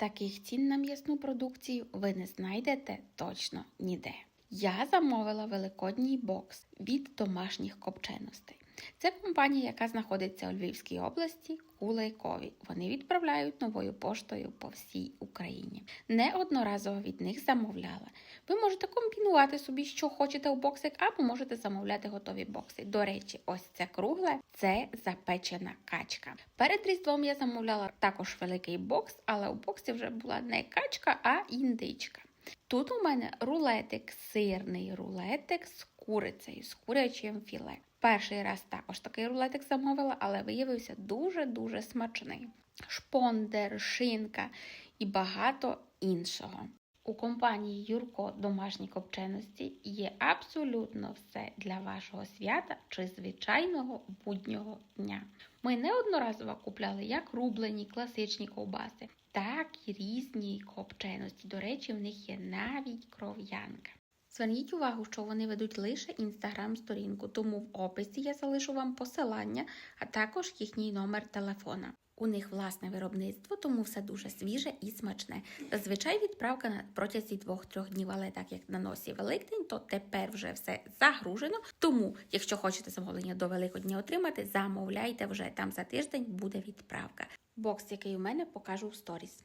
Таких цін на м'ясну продукцію ви не знайдете точно ніде. Я замовила великодній бокс від домашніх копченостей. Це компанія, яка знаходиться у Львівській області, Кулейкові. Вони відправляють новою поштою по всій Україні. Неодноразово від них замовляла. Ви можете комбінувати собі, що хочете у боксик, або можете замовляти готові бокси. До речі, ось це кругле це запечена качка. Перед різдвом я замовляла також великий бокс, але у боксі вже була не качка, а індичка. Тут у мене рулетик, сирний рулетик з курицею, з курячим філе. Перший раз також такий рулетик замовила, але виявився дуже-дуже смачний. Шпондер, шинка і багато іншого. У компанії Юрко домашні копченості є абсолютно все для вашого свята чи звичайного буднього дня. Ми неодноразово купляли як рублені класичні ковбаси, так і різні копченості. До речі, в них є навіть кров'янка. Зверніть увагу, що вони ведуть лише інстаграм-сторінку, тому в описі я залишу вам посилання, а також їхній номер телефона. У них власне виробництво, тому все дуже свіже і смачне. Зазвичай відправка на протязі 2-3 днів, але так як на носі Великдень, то тепер вже все загружено. Тому, якщо хочете замовлення до Великодня отримати, замовляйте вже там за тиждень буде відправка. Бокс, який у мене, покажу в сторіс.